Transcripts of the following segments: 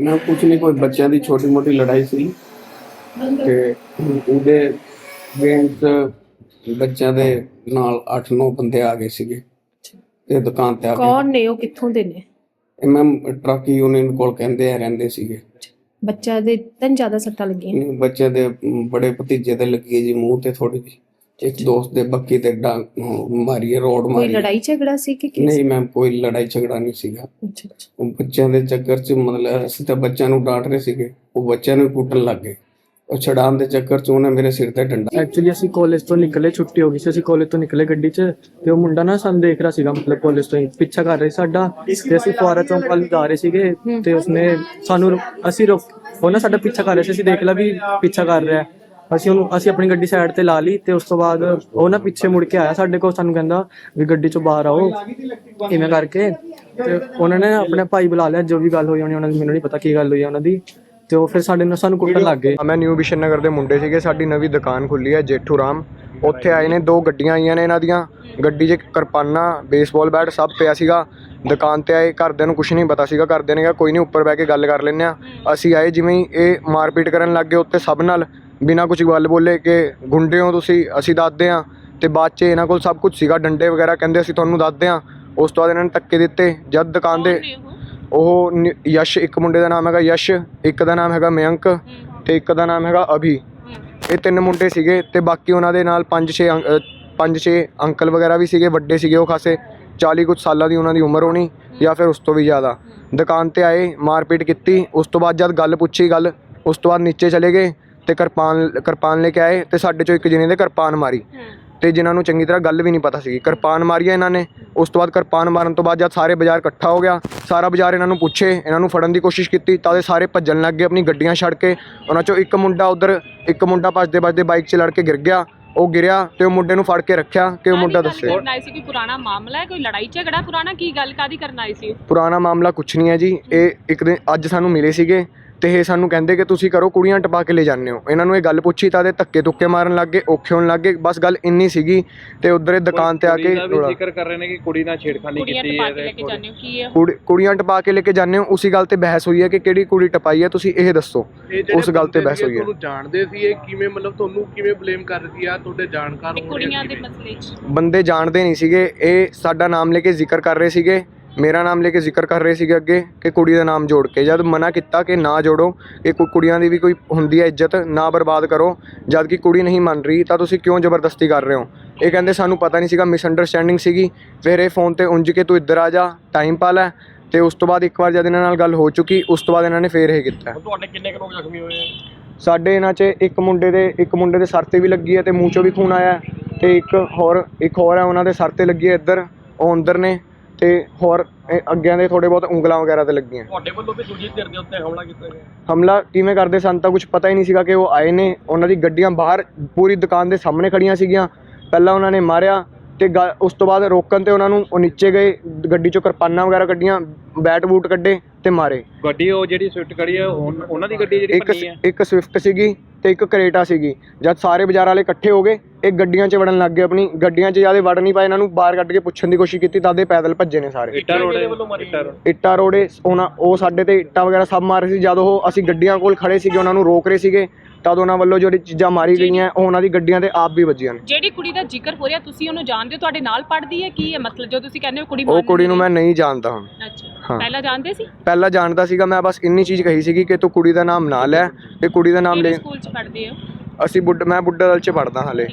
ਨਾ ਕੁਝ ਨਹੀਂ ਕੋਈ ਬੱਚਿਆਂ ਦੀ ਛੋਟੀ ਮੋਟੀ ਲੜਾਈ ਸੀ ਤੇ ਉਹਦੇ ਵੇਂਟ ਬੱਚਿਆਂ ਦੇ ਨਾਲ 8-9 ਬੰਦੇ ਆ ਗਏ ਸੀਗੇ ਤੇ ਦੁਕਾਨ ਤੇ ਆ ਕੇ ਕੌਣ ਨੇ ਉਹ ਕਿੱਥੋਂ ਦੇ ਨੇ? ਇਹ ਮੈਮ ਟਰੱਕ ਯੂਨੀਅਨ ਕੋਲ ਕਹਿੰਦੇ ਆ ਰਹਿੰਦੇ ਸੀਗੇ। ਬੱਚਾ ਦੇ ਤਾਂ ਜ਼ਿਆਦਾ ਸੱਟਾਂ ਲੱਗੀਆਂ ਬੱਚੇ ਦੇ ਬੜੇ ਭਤੀਜੇ ਦੇ ਲੱਗੀ ਹੈ ਜੀ ਮੂੰਹ ਤੇ ਥੋੜੀ ਜਿਹੀ। ਇੱਕ ਦੋਸਤ ਦੇ ਬੱਕੀ ਤੇ ਡਾਂਗ ਮਾਰੀ ਹੈ, ਰੋਡ ਕੋਈ ਮਾਰੀ ਹੈ। ਲੜਾਈ ਝਗੜਾ ਸੀ ਕਿ ਕੀ ਨਹੀਂ ਮੈਮ ਕੋਈ ਲੜਾਈ ਝਗੜਾ ਨਹੀਂ ਸੀਗਾ। ਅੱਛਾ ਅੱਛਾ। ਉਹ ਬੱਚਿਆਂ ਦੇ ਚੱਕਰ 'ਚ ਮਤਲਬ ਅਸੀਂ ਤਾਂ ਬੱਚਿਆਂ ਨੂੰ ਡਾਂਟ ਰਹੇ ਸੀਗੇ। ਉਹ ਬੱਚਿਆਂ ਨੂੰ ਕੁੱਟਣ ਲੱਗ ਗਏ। ਉਹ ਛਡਾਉਣ ਦੇ ਚੱਕਰ 'ਚ ਉਹਨੇ ਮੇਰੇ ਸਿਰ ਤੇ ਡੰਡਾ। ਐਕਚੁਅਲੀ ਅਸੀਂ ਕਾਲਜ ਤੋਂ ਨਿਕਲੇ ਛੁੱਟੀ ਹੋ ਗਈ ਸੀ। ਅਸੀਂ ਕਾਲਜ ਤੋਂ ਨਿਕਲੇ ਗੱਡੀ 'ਚ ਤੇ ਉਹ ਮੁੰਡਾ ਨਾ ਸਾਨੂੰ ਦੇਖ ਰਿਹਾ ਸੀਗਾ ਮਤਲਬ ਕਾਲਜ ਤੋਂ ਹੀ ਪਿੱਛਾ ਕਰ ਰਿਹਾ ਸੀ ਸਾਡਾ। ਤੇ ਅਸੀਂ ਫੁਆਰਾ ਚੌਂਕ ਵੱਲ ਜਾ ਰਹੇ ਸੀਗੇ ਤੇ ਉਸਨੇ ਸਾਨੂੰ ਅਸੀਂ ਰੁਕ ਉਹ ਨਾ ਸਾਡਾ ਪਿੱਛਾ ਕਰ ਰਿਹਾ ਸੀ। ਅਸੀਂ ਦੇਖ ਲਿਆ ਵੀ ਪਿੱਛਾ ਕਰ ਰਿਹਾ। ਹੈ। ਅਸੀਂ ਉਹਨੂੰ ਅਸੀਂ ਆਪਣੀ ਗੱਡੀ ਸਾਈਡ ਤੇ ਲਾ ਲਈ ਤੇ ਉਸ ਤੋਂ ਬਾਅਦ ਉਹ ਨਾ ਪਿੱਛੇ ਮੁੜ ਕੇ ਆਇਆ ਸਾਡੇ ਕੋਲ ਸਾਨੂੰ ਕਹਿੰਦਾ ਵੀ ਗੱਡੀ ਚੋਂ ਬਾਹਰ ਆਓ ਇਵੇਂ ਕਰਕੇ ਤੇ ਉਹਨਾਂ ਨੇ ਆਪਣੇ ਭਾਈ ਬੁਲਾ ਲਿਆ ਜੋ ਵੀ ਗੱਲ ਹੋਈ ਹੋਣੀ ਉਹਨਾਂ ਦੀ ਮੈਨੂੰ ਨਹੀਂ ਪਤਾ ਕੀ ਗੱਲ ਹੋਈ ਉਹਨਾਂ ਦੀ ਤੇ ਉਹ ਫਿਰ ਸਾਡੇ ਨਾਲ ਸਾਨੂੰ ਕੁੱਟਣ ਲੱਗ ਗਏ। ਮੈਂ ਨਿਊ ਬਿਸ਼ਨ ਨਗਰ ਦੇ ਮੁੰਡੇ ਸੀਗੇ ਸਾਡੀ ਨਵੀਂ ਦੁਕਾਨ ਖੁੱਲੀ ਹੈ ਜੇਠੂ ਰਾਮ। ਉੱਥੇ ਆਏ ਨੇ ਦੋ ਗੱਡੀਆਂ ਆਈਆਂ ਨੇ ਇਹਨਾਂ ਦੀਆਂ। ਗੱਡੀ 'ਚ ਕਿਰਪਾਨਾਂ ਬੇਸਬਾਲ ਬੈਟ ਸਭ ਪਿਆ ਸੀਗਾ। ਦੁਕਾਨ ਤੇ ਆਏ ਘਰਦਿਆਂ ਨੂੰ ਕੁਝ ਨਹੀਂ ਪਤਾ ਸੀਗਾ ਘਰਦਿਆਂ ਨੇ ਕਿਹਾ ਕੋਈ ਨਹੀਂ ਉੱਪਰ ਬਹਿ ਕੇ ਗੱਲ ਕਰ ਲੈਂਦੇ ਆ ਅਸੀਂ ਆਏ ਜਿਵੇਂ ਹੀ ਇਹ ਮਾਰਪੀਟ ਕਰਨ ਲੱਗ ਗਏ ਉੱਤੇ ਸਭ ਨਾਲ। ਬਿਨਾਂ ਕੁਝ ਗੱਲ ਬੋਲੇ ਕਿ ਗੁੰਡੇ ਹੋ ਤੁਸੀਂ ਅਸੀਂ ਦੱਸਦੇ ਆ ਤੇ ਬਾਅਦ 'ਚ ਇਹਨਾਂ ਕੋਲ ਸਭ ਕੁਝ ਸੀਗਾ ਡੰਡੇ ਵਗੈਰਾ ਕਹਿੰਦੇ ਅਸੀਂ ਤੁਹਾਨੂੰ ਦੱਸਦੇ ਆ ਉਸ ਤੋਂ ਬਾਅਦ ਇਹਨਾਂ ਨੇ ਧੱਕੇ ਦਿੱਤੇ ਜਦ ਦੁਕਾਨ ਦੇ ਉਹ? ਨ- ਯਸ਼ ਇੱਕ ਮੁੰਡੇ ਦਾ ਨਾਮ ਹੈਗਾ ਯਸ਼ ਇੱਕ ਦਾ ਨਾਮ ਹੈਗਾ ਮਯੰਕ ਤੇ ਇੱਕ ਦਾ ਨਾਮ ਹੈਗਾ ਅਭੀ। ਇਹ ਤਿੰਨ ਮੁੰਡੇ ਸੀਗੇ ਤੇ ਬਾਕੀ ਉਹਨਾਂ ਦੇ ਨਾਲ 5-6 5-6 ਅੰਕਲ ਵਗੈਰਾ ਵੀ ਸੀਗੇ ਵੱਡੇ ਸੀਗੇ ਉਹ ਖਾਸੇ। 40 ਕੁਝ ਸਾਲਾਂ ਦੀ ਉਹਨਾਂ ਦੀ ਉਮਰ ਹੋਣੀ ਜਾਂ ਫਿਰ ਉਸ ਤੋਂ ਵੀ ਜ਼ਿਆਦਾ। ਦੁਕਾਨ ਤੇ ਆਏ ਮਾਰਪੀਟ ਕੀਤੀ ਉਸ ਤੋਂ ਬਾਅਦ ਜਦ ਗੱਲ ਪੁੱਛੀ ਗੱਲ ਉਸ ਤੋਂ ਬਾਅਦ ਨੀਚੇ ਚਲੇ ਗਏ। ਤੇ ਕਿਰਪਾਨ ਕਿਰਪਾਨ ਲੈ ਕੇ ਆਏ ਤੇ ਸਾਡੇ ਚੋਂ ਇੱਕ ਜਣੇ ਦੇ ਕਿਰਪਾਨ ਮਾਰੀ। ਤੇ ਜਿਨ੍ਹਾਂ ਨੂੰ ਚੰਗੀ ਤਰ੍ਹਾਂ ਗੱਲ ਵੀ ਨਹੀਂ ਪਤਾ ਸੀਗੀ। ਕਿਰਪਾਨ ਮਾਰੀ ਹੈ ਇਹਨਾਂ ਨੇ। ਉਸ ਤੋਂ ਬਾਅਦ ਕਿਰਪਾਨ ਮਾਰਨ ਤੋਂ ਬਾਅਦ ਜਦ ਸਾਰੇ ਬਾਜ਼ਾਰ ਇਕੱਠਾ ਹੋ ਗਿਆ ਸਾਰਾ ਬਾਜ਼ਾਰ ਇਹਨਾਂ ਨੂੰ ਪੁੱਛੇ ਇਹਨਾਂ ਨੂੰ ਫੜਨ ਦੀ ਕੋਸ਼ਿਸ਼ ਕੀਤੀ ਤਾਂ ਇਹ ਸਾਰੇ ਭੱਜਣ ਲੱਗ ਗਏ ਆਪਣੀ ਗੱਡੀਆਂ ਛੱਡ ਕੇ। ਉਹਨਾਂ ਚੋਂ ਇੱਕ ਮੁੰਡਾ ਉਧਰ ਇੱਕ ਮੁੰਡਾ ਭੱਜਦੇ ਭੱਜਦੇ ਬਾਈਕ 'ਚ ਲੜ ਕੇ ਗਿਰ ਗਿਆ। ਉਹ ਗਿਰਿਆ ਤੇ ਉਹ ਮੁੰਡੇ ਨੂੰ ਫੜ ਕੇ ਰੱਖਿਆ ਕਿ ਉਹ ਮੁੰਡਾ ਦੱਸੇ ਕਰਨ ਆਈ ਸੀ ਕੋਈ ਪੁਰਾਣਾ ਮਾਮਲਾ ਹੈ? ਕੋਈ ਲੜਾਈ ਝਗੜਾ ਪੁਰਾਣਾ? ਕੀ ਗੱਲ ਕਾਦੀ ਕਰਨ ਆਈ ਸੀ? ਪੁਰਾਣਾ ਮਾਮਲਾ ਕੁਛ ਨਹੀਂ ਹੈ ਜੀ। ਇਹ ਇੱਕ ਦਿਨ ਅੱਜ ਸਾਨੂੰ ਮਿਲੇ ਸੀਗੇ। ਤੇ ਇਹ ਸਾਨੂੰ ਕਹਿੰਦੇ ਕਿ ਤੁਸੀਂ ਕਰੋ ਕੁੜੀਆਂ ਟਪਾ ਕੇ ਲੈ ਜਾਂਦੇ ਹੋ। ਇਹਨਾਂ ਨੂੰ ਇਹ ਗੱਲ ਪੁੱਛੀ ਤਾਂ ਦੇ ਧੱਕੇ ਤੁੱਕੇ ਮਾਰਨ ਲੱਗ ਗਏ ਔਖੇ ਹੋਣ ਲੱਗ ਗਏ ਬਸ ਗੱਲ ਇੰਨੀ ਸੀਗੀ ਤੇ ਉਧਰ ਇਹ ਦੁਕਾਨ ਤੇ ਆ ਕੇ ਜ਼ਿਕਰ ਕਰ ਰਹੇ ਨੇ ਕਿ ਕੁੜੀ ਨਾਲ ਛੇੜਖਾਨੀ ਕੀਤੀ ਟਪਾ ਹੈ ਕੇ ਲੈ ਕੇ ਜਾਂਦੇ ਹੋ ਕੀ ਹੈ? ਕੁੜੀ- ਕੁੜੀਆਂ ਟਪਾ ਕੇ ਲੈ ਕੇ ਜਾਂਦੇ ਹੋ ਉਸੇ ਗੱਲ ਤੇ ਬਹਿਸ ਹੋਈ ਹੈ ਕਿ ਕਿਹੜੀ ਕੁੜੀ ਟਪਾਈ ਹੈ ਤੁਸੀਂ ਇਹ ਦੱਸੋ। ਉਸ ਗੱਲ ਤੇ ਬਹਿਸ ਹੋਈ ਹੈ। ਤੁਹਾਨੂੰ ਜਾਣਦੇ ਸੀ ਇਹ ਕਿਵੇਂ ਮਤਲਬ ਤੁਹਾਨੂੰ ਕਿਵੇਂ ਬਲੇਮ ਕਰ ਰਹੀ ਆ ਤੁਹਾਡੇ ਜਾਣਕਾਰ ਕੁੜੀਆਂ ਦੇ? ਮਸਲੇ 'ਚ। ਬੰਦੇ ਜਾਣਦੇ ਨਹੀਂ ਸੀਗੇ ਇਹ ਸਾਡਾ ਨਾਮ ਲੈ ਕੇ ਜ਼ਿਕਰ ਕਰ ਰਹੇ ਸੀਗੇ। ਮੇਰਾ ਨਾਮ ਲੈ ਕੇ ਜ਼ਿਕਰ ਕਰ ਰਹੇ ਸੀਗੇ ਅੱਗੇ ਕਿ ਕੁੜੀ ਦਾ ਨਾਮ ਜੋੜ ਕੇ ਜਦ ਮਨਾ ਕੀਤਾ ਕਿ ਨਾ ਜੋੜੋ ਇਹ ਕੋਈ ਕੁੜੀਆਂ ਦੀ ਵੀ ਕੋਈ ਹੁੰਦੀ ਹੈ ਇੱਜ਼ਤ ਨਾ ਬਰਬਾਦ ਕਰੋ ਜਦ ਕਿ ਕੁੜੀ ਨਹੀਂ ਮੰਨ ਰਹੀ ਤਾਂ ਤੁਸੀਂ ਕਿਉਂ ਜ਼ਬਰਦਸਤੀ ਕਰ ਰਹੇ ਹੋ? ਇਹ ਕਹਿੰਦੇ ਸਾਨੂੰ ਪਤਾ ਨਹੀਂ ਸੀਗਾ ਮਿਸਅੰਡਰਸਟੈਂਡਿੰਗ ਸੀਗੀ। ਫਿਰ ਇਹ ਫੋਨ ਤੇ ਉਂਝ ਕੇ ਤੂੰ ਇੱਧਰ ਆ ਜਾ ਟਾਈਮ ਪਾ ਲੈ ਤੇ ਉਸ ਤੋਂ ਬਾਅਦ ਇੱਕ ਵਾਰ ਜਦ ਇਹਨਾਂ ਨਾਲ ਗੱਲ ਹੋ ਚੁੱਕੀ ਉਸ ਤੋਂ ਬਾਅਦ ਇਹਨਾਂ ਨੇ ਫੇਰ ਇਹ ਕੀਤਾ। ਤੁਹਾਡੇ ਕਿੰਨੇ ਕੁ ਲੋਕ ਜ਼ਖਮੀ ਹੋਏ ਸਾਡੇ ਇਹਨਾਂ 'ਚ ਇੱਕ ਮੁੰਡੇ ਦੇ ਇੱਕ ਮੁੰਡੇ ਦੇ ਸਰ ਤੇ ਵੀ ਲੱਗੀ ਹੈ ਤੇ ਮੂੰਹ 'ਚੋਂ ਵੀ ਖੂਨ ਆਇਆ। ਤੇ ਇੱਕ ਹੋਰ ਇੱਕ ਹੋਰ ਹੈ ਉਹਨਾਂ ਦੇ ਸਰ ਤੇ ਲੱਗੀ ਹੈ ਇੱਧਰ ਉਹ ਅੰਦਰ ਨੇ। ਤੇ ਹੋਰ ਇਹ ਅੱਗਿਆਂ ਦੇ ਥੋੜੇ ਬਹੁਤ ਉਂਗਲਾਂ ਵਗੈਰਾ ਤੇ ਲੱਗੀਆਂ। ਤੁਹਾਡੇ ਵੱਲੋਂ ਵੀ ਦੂਜੀ ਧਿਰ ਦੇ ਉੱਤੇ ਹਮਲਾ ਕੀਤਾ ਗਿਆ? ਹਮਲਾ ਕਿਵੇਂ ਕਰਦੇ ਸਨ ਤਾਂ ਕੁਝ ਪਤਾ ਹੀ ਨਹੀਂ ਸੀਗਾ ਕਿ ਉਹ ਆਏ ਨੇ। ਉਹਨਾਂ ਦੀ ਗੱਡੀਆਂ ਬਾਹਰ ਪੂਰੀ ਦੁਕਾਨ ਦੇ ਸਾਹਮਣੇ ਖੜੀਆਂ ਸੀਗੀਆਂ। ਪਹਿਲਾਂ ਉਹਨਾਂ ਨੇ ਮਾਰਿਆ ਤੇ ਗ- ਉਸ ਤੋਂ ਬਾਅਦ ਰੋਕਣ ਤੇ ਉਹਨਾਂ ਨੂੰ ਉਹ ਨੀਚੇ ਗਏ ਗੱਡੀ ਚੋਂ ਕਿਰਪਾਨਾਂ ਵਗੈਰਾ ਕੱਢੀਆਂ ਬੈਟ ਬੂਟ ਕੱਢੇ ਤੇ ਮਾਰੇ। ਗੱਡੀ ਉਹ ਜਿਹੜੀ ਸਵਿਫਟ ਖੜੀ ਹੈ ਉਹ- ਉਹਨਾਂ ਦੀ ਗੱਡੀ ਜਿਹੜੀ ਇੱਕ ਭੰਨੀ ਹੈ ਇੱਕ ਸਵਿਫਟ ਸੀਗੀ ਤੇ ਇੱਕ ਕਰੇਟਾ ਸੀਗੀ। ਜਦ ਸਾਰੇ ਬਾਜ਼ਾਰ ਵਾਲੇ ਇਕੱਠੇ ਹੋ ਗਏ ਇਹ ਗੱਡੀਆਂ 'ਚ ਵੜਨ ਲੱਗ ਗਏ ਆਪਣੀ। ਗੱਡੀਆਂ 'ਚ ਜ਼ਿਆਦਾ ਵੜ ਨਹੀਂ ਪਾਏ ਇਹਨਾਂ ਨੂੰ ਬਾਹਰ ਕੱਢ ਕੇ ਪੁੱਛਣ ਦੀ ਕੋਸ਼ਿਸ਼ ਕੀਤੀ ਤਦ ਇਹ ਪੈਦਲ ਭੱਜੇ ਨੇ ਸਾਰੇ। ਇੱਟਾਂ ਰੋੜੇ ਇੱਟਾਂ ਰੋੜੇ। ਇੱਟਾਂ ਰੋੜੇ ਉਹਨਾਂ ਉਹ ਸਾਡੇ ਤੇ ਇੱਟਾਂ ਵਗੈਰਾ ਸਭ ਮਾਰ ਰਹੇ ਸੀ। ਜਦ ਉਹ ਅਸੀਂ ਗੱਡੀਆਂ ਕੋਲ ਖੜੇ ਸੀਗੇ ਉਹਨਾਂ ਨੂੰ ਰੋਕ ਰਹੇ ਸੀਗੇ ਤਦ ਉਹਨਾਂ ਵੱਲੋਂ ਜਿਹੜੀ ਚੀਜ਼ਾਂ ਮਾਰੀ ਗਈਆਂ ਉਹ ਉਹਨਾਂ ਦੀ ਗੱਡੀਆਂ ਤੇ ਆਪ ਵੀ ਵੱਜੀਆਂ ਨੇ। ਜਿਹੜੀ ਕੁੜੀ ਦਾ ਜ਼ਿਕਰ ਹੋ ਰਿਹਾ ਤੁਸੀਂ ਉਹਨੂੰ ਜਾਣਦੇ ਹੋ? ਤੁਹਾਡੇ ਨਾਲ ਪੜ੍ਹਦੀ ਹੈ ਕੀ ਹੈ? ਮਤਲਬ ਜੋ ਤੁਸੀਂ ਕਹਿੰਦੇ ਹੋ ਕੁੜੀ ਉਹ ਕੁੜੀ ਨੂੰ ਮੈਂ ਨਹੀਂ ਜਾਣਦਾ ਹੁਣ। ਰਹੀ। ਅੱਛਾ। ਹਾਂ। ਪਹਿਲਾਂ ਜਾਣਦੇ ਸੀ? ਪਹਿਲਾਂ ਜਾਣਦਾ ਸੀਗਾ ਮੈਂ ਬਸ ਇੰਨੀ ਚੀਜ਼ ਕਹੀ ਸੀਗੀ ਕਿ ਤੂੰ ਕੁੜੀ ਦਾ ਨਾਮ ਨਾ ਲੈ ਤੇ ਕੁੜੀ ਦਾ ਨਾਮ ਲੈ ਸਕੂਲ 'ਚ ਪੜ੍ਹਦੇ ਹੋ? ਅਸੀਂ ਬੁੱਢ ਮੈਂ ਬੁੱਢਾ ਦਲ 'ਚ ਪੜਦਾ ਹਾਲੇ।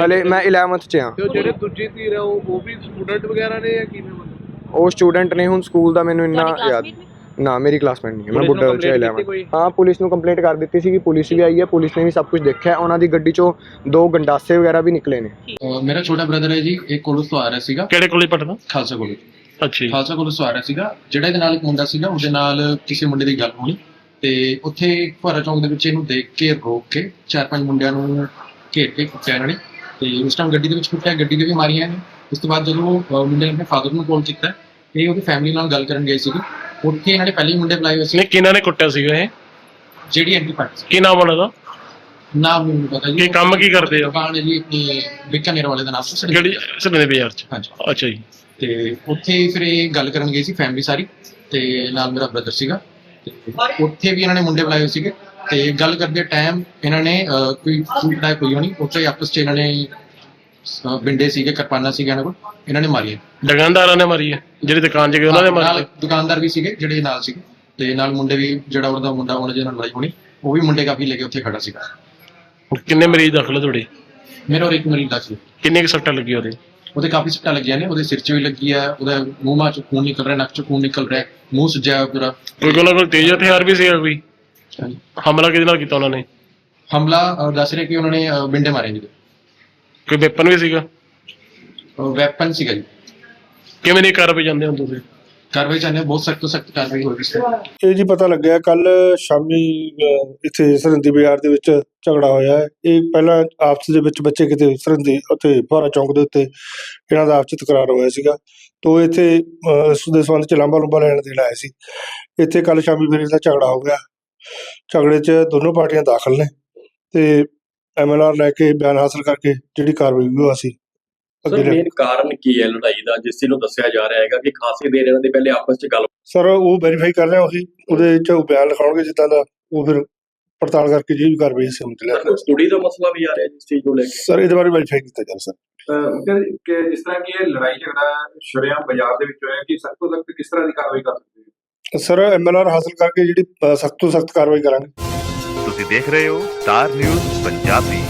ਹਾਲੇ ਮੈਂ 11th 'ਚ ਤੇ ਉਹ ਜਿਹੜੇ ਦੂਜੀ ਧੀਰ ਆ ਉਹ ਉਹ ਵੀ ਸਟੂਡੈਂਟ ਵਗੈਰਾ ਨੇ ਜਾਂ ਕਿਵੇਂ ਮਤਲਬ? ਉਹ ਸਟੂਡੈਂਟ ਨੇ ਹੁਣ ਸਕੂਲ ਦਾ ਮੈਨੂੰ ਇੰਨਾ ਯਾਦ ਨੇ? ਮੇਰੀ ਕਲਾਸਮੇਟ ਨਹੀਂ ਹੈ ਮੈਂ ਬੁੱਢਾ ਦਲ 'ਚ complaint ਕੀਤੀ 11 ਕੋਈ? ਹਾਂ ਪੁਲਿਸ ਨੂੰ ਕੰਪਲੇਂਟ ਕਰ ਦਿੱਤੀ ਸੀਗੀ ਪੁਲਿਸ ਵੀ ਆਈ ਹੈ ਪੁਲਿਸ ਨੇ ਵੀ ਸਭ ਕੁਝ ਦੇਖਿਆ। ਉਹਨਾਂ ਦੀ ਗੱਡੀ 'ਚੋਂ ਦੋ ਗੰਡਾਸੇ ਵਗੈਰਾ ਵੀ ਨਿਕਲੇ ਨੇ। ਮੇਰਾ ਛੋਟਾ ਬ੍ਰਦਰ ਹੈ ਜੀ ਇਹ ਕੋਲੋਂ ਤੋਂ ਆ ਰਿਹਾ ਸੀਗਾ। ਕਿਹੜੇ ਕੋਲੇ ਪੜਦਾ ਖਾਲਸਾ ਕੋਲੋਂ। ਅੱਛਾ ਖਾਲਸਾ ਕੋਲੋਂ ਤੋਂ ਆ ਰਿਹਾ ਸੀਗਾ। ਜਿਹੜਾ ਇਹਦੇ ਨਾਲ ਇੱਕ ਮੁੰਡਾ ਸੀਗਾ ਉਹਦੇ ਨਾਲ ਕਿਸੇ ਮੁੰਡੇ ਦੀ ਗੱਲ ਹੋਣੀ। ਤੇ ਉੱਥੇ ਫੁਹਾਰਾ ਚੌਂਕ ਦੇ ਵਿੱਚ ਇਹਨੂੰ ਦੇਖ ਕੇ ਰੋਕ ਕੇ ਚਾਰ ਪੰਜ ਮੁੰਡਿਆਂ ਨੂੰ ਘੇਰ ਕੇ ਕੁੱਟਿਆ ਇਹਨਾਂ ਨੇ। ਤੇ ਉਸ ਟਾਈਮ ਗੱਡੀ ਦੇ ਵਿੱਚ ਕੁੱਟਿਆ ਗੱਡੀ ਦੇ ਵੀ ਮਾਰੀਆਂ ਨੇ ਉਸ ਤੋਂ ਬਾਅਦ ਜਦੋਂ ਮੁੰਡੇ ਨੇ ਆਪਣੇ ਫਾਦਰ ਨੂੰ ਕਾਲ ਕੀਤਾ ਇਹ ਉਹਦੀ ਫੈਮਿਲੀ ਨਾਲ ਗੱਲ ਕਰਨ ਗਏ ਸੀਗੇ। ਉੱਥੇ ਇਹਨਾਂ ਨੇ ਪਹਿਲੇ ਹੀ ਮੁੰਡੇ ਬੁਲਾਏ ਹੋਏ ਸੀ। ਨੇ ਕਿਹਨਾਂ ਨੇ ਕੁੱਟਿਆ ਸੀਗਾ ਇਹ? ਜਿਹੜੀ ਐਂਟੀ ਪਾਰਟੀ ਕੀ ਨਾਮ ਉਹਨਾਂ ਦਾ? ਨਾਮ ਨਹੀਂ ਪਤਾ ਜੀ। ਕੀ ਕੰਮ ਕੀ ਕਰਦੇ ਆ? ਦੁਕਾਨ ਹੈ ਜੀ ਆਪਣੀ ਬਿਕਾਨੇਰ ਵਾਲੇ ਦਾ ਨਾਮ ਸੀ ਜਿਹੜੀ ਸਨੇ ਬਾਜ਼ਾਰ ਚ? ਹਾਂਜੀ। ਅੱਛਾ ਜੀ। ਤੇ ਉੱਥੇ ਫਿਰ ਇਹ ਗੱਲ ਕਰਨ ਗਈ ਸੀ ਫੈਮਿਲੀ ਸਾਰੀ। ਤੇ ਨਾਲ ਮੇਰਾ ਬ੍ਰਦਰ ਸੀਗਾ। ਤੇ ਉੱਥੇ ਵੀ ਇਹਨਾਂ ਨੇ ਮੁੰਡੇ ਬੁਲਾਏ ਹੋਏ ਸੀਗੇ ਤੇ ਗੱਲ ਕਰਦੇ ਟਾਈਮ ਇਹਨਾਂ ਨੇ ਅਹ, ਕੋਈ ਫੂਟ ਟਾਈਪ ਕੋਈ ਹੋਣੀ ਉੱਥੇ ਆਪਸ 'ਚ ਇਹਨਾਂ ਨੇ ਅਹ, ਬਿੰਡੇ ਸੀਗੇ ਕਿਰਪਾਨਾਂ ਸੀਗੇ ਇਹਨਾਂ ਕੋਲ ਇਹਨਾਂ ਨੇ ਮਾਰੀਆਂ। ਦੁਕਾਨਦਾਰਾਂ ਨੇ ਮਾਰੀ ਹੈ ਜਿਹੜੀ ਦੁਕਾਨ 'ਚ ਗਏ ਉਹਨਾਂ ਨੇ ਨਾਲ ਮਾਰੀ ਦੁਕਾਨਦਾਰ ਵੀ ਸੀਗੇ ਜਿਹੜੇ ਨਾਲ ਸੀਗੇ। ਤੇ ਨਾਲ ਮੁੰਡੇ ਵੀ ਜਿਹੜਾ ਉਹਦਾ ਮੁੰਡਾ ਉਹਨਾਂ ਜਿਹਨਾਂ ਨਾਲ ਲੜਾਈ ਹੋਣੀ ਉਹ ਵੀ ਮੁੰਡੇ ਕਾਫੀ ਲੈ ਕੇ ਉੱਥੇ ਖੜਾ ਸੀਗਾ। ਕਿੰਨੇ ਮਰੀਜ਼ ਦਾਖਲ ਆ ਤੁਹਾਡੇ? ਮੇਰਾ ਔਰ ਇੱਕ ਮਰੀਜ਼ ਦਾ ਸੀ ਕਿੰਨੇ ਕੁ ਸੱਟਾਂ ਲੱਗੀਆਂ ਉਹਦੇ? ਉਹਦੇ ਕਾਫੀ ਸੱਟਾਂ ਲੱਗੀਆਂ ਨੇ ਉਹਦੇ ਸਿਰ 'ਚ ਵੀ ਲੱਗੀ ਆ ਉਹਦਾ ਮੂੰਹ ਮਾਂ 'ਚ ਖੂਨ ਨਿਕਲ ਰਿਹਾ ਨੱਕ 'ਚ ਖੂਨ ਨਿਕਲ ਰਿਹਾ ਮੂੰਹ ਸੁੱਜਿਆ ਹੋਇਆ ਪੂਰਾ। ਕੋਈ ਉਹਨਾਂ ਕੋਲ ਤੇਜ਼ ਹਥਿਆਰ ਵੀ ਸੀਗਾ ਕੋਈ? ਹਮਲਾ ਕਿਹਦੇ ਨਾਲ ਕੀਤਾ ਉਹਨਾਂ ਨੇ? ਹਮਲਾ ਅਹ, ਦੱਸ ਰਹੇ ਕਿ ਉਹਨਾਂ ਨੇ ਅਹ, ਬਿੰਡੇ ਮਾਰੇ ਜੀ ਕੋਈ ਵੈਪਨ ਵੀ ਸੀਗਾ? ਵੈਪਨ ਸੀਗਾ ਜੀ। ਕਿਵੇਂ ਦੀ ਕਾਰਵਾਈ ਜਾਂਦੇ ਹੋ ਤੁਸੀਂ? ਕਾਰਵਾਈ ਚਾਹੁੰਦੇ ਹਾਂ, ਬਹੁਤ ਸਖਤ ਤੋਂ ਸਖਤ ਕਾਰਵਾਈ ਹੋਵੇਗੀ ਇਸ ਤੇ ਇਹ ਜੀ ਪਤਾ ਲੱਗਿਆ ਕੱਲ ਸ਼ਾਮੀ ਅਹ, ਇੱਥੇ ਸਰਹੰਦੀ ਬਾਜ਼ਾਰ ਦੇ ਵਿੱਚ ਝਗੜਾ ਹੋਇਆ ਹੈ। ਇਹ ਪਹਿਲਾਂ ਆਪਸ ਦੇ ਵਿੱਚ ਬੱਚੇ ਕਿਤੇ ਸਰਹੰਦੀ ਉੱਥੇ ਫੁਹਾਰਾ ਚੌਂਕ ਦੇ ਉੱਤੇ ਇਹਨਾਂ ਦਾ ਆਪਸ 'ਚ ਤਕਰਾਰ ਹੋਇਆ ਸੀਗਾ। ਤੋ ਇੱਥੇ ਅਹ, ਇਸ ਦੇ ਸੰਬੰਧ ਚ ਲਾਂਬਾ ਲੁੰਬਾ ਲੈਣ ਦੇਣ ਆਏ ਸੀ। ਇੱਥੇ ਕੱਲ ਸ਼ਾਮੀ ਫਿਰ ਇਹਦਾ ਝਗੜਾ ਹੋ ਗਿਆ। ਝਗੜੇ 'ਚ ਦੋਨੋਂ ਪਾਰਟੀਆਂ ਦਾਖਲ ਨੇ ਤੇ ਐਮਐਲਆਰ ਲੈ ਕੇ ਬਿਆਨ ਹਾਸਲ ਕਰਕੇ ਜਿਹੜੀ ਕਾਰਵਾਈ ਹੋਈ ਉਹ ਅਸੀਂ ਸਰ ਮੇਨ ਕਾਰਨ ਕੀ ਹੈ ਲੜਾਈ ਦਾ? ਜਿਸ ਨੂੰ ਦੱਸਿਆ ਜਾ ਰਿਹਾ ਹੈਗਾ ਕਿ ਖਾਸੀ ਦੇਰ ਇਹਨਾਂ ਦੇ ਪਹਿਲੇ ਆਪਸ ਚ ਗੱਲ ਸਰ ਉਹ ਵੈਰੀਫਾਈ ਕਰ ਰਹੇ ਹਾਂ ਅਸੀਂ? ਉਹਦੇ 'ਚ ਉਹ ਬਿਆਨ ਲਿਖਾਉਣਗੇ ਜਿੱਦਾਂ ਦਾ ਉਹ ਫਿਰ ਪੜਤਾਲ ਕਰਕੇ ਜਿਹੜੀ ਵੀ ਕਾਰਵਾਈ 'ਚ ਲਿਆ ਸਟੱਡੀ ਦਾ ਮਸਲਾ ਵੀ ਆ ਰਿਹਾ ਜਿਸ ਚੀਜ਼ ਨੂੰ ਲੈ ਕੇ। ਸਰ ਇਹਦੇ ਬਾਰੇ ਵੈਰੀਫਾਈ ਕੀਤਾ ਜਾ ਸਰ ਕਿ ਜਿਸ ਤਰ੍ਹਾਂ ਕਿ ਇਹ ਲੜਾਈ ਝਗੜਾ ਸ਼ਰੇਆਮ ਬਾਜ਼ਾਰ ਦੇ ਵਿੱਚ ਹੋਇਆ ਕਿ ਸਖਤ ਤੋਂ ਸਖਤ ਕਿਸ ਤਰ੍ਹਾਂ ਦੀ ਕਾਰਵਾਈ ਕਰ ਸਕਦੇ ਸਰ ਐਮਐਲਆਰ ਹਾਸਲ ਕਰਕੇ ਜਿਹੜੀ ਸਖਤ ਤੋਂ ਸਖਤ ਕਾਰਵਾਈ ਕਰਾਂਗੇ। ਤੁਸੀਂ ਦੇਖ ਰਹੇ ਹੋ ਸਟਾਰ ਨਿਊਜ਼ ਪੰਜਾਬੀ।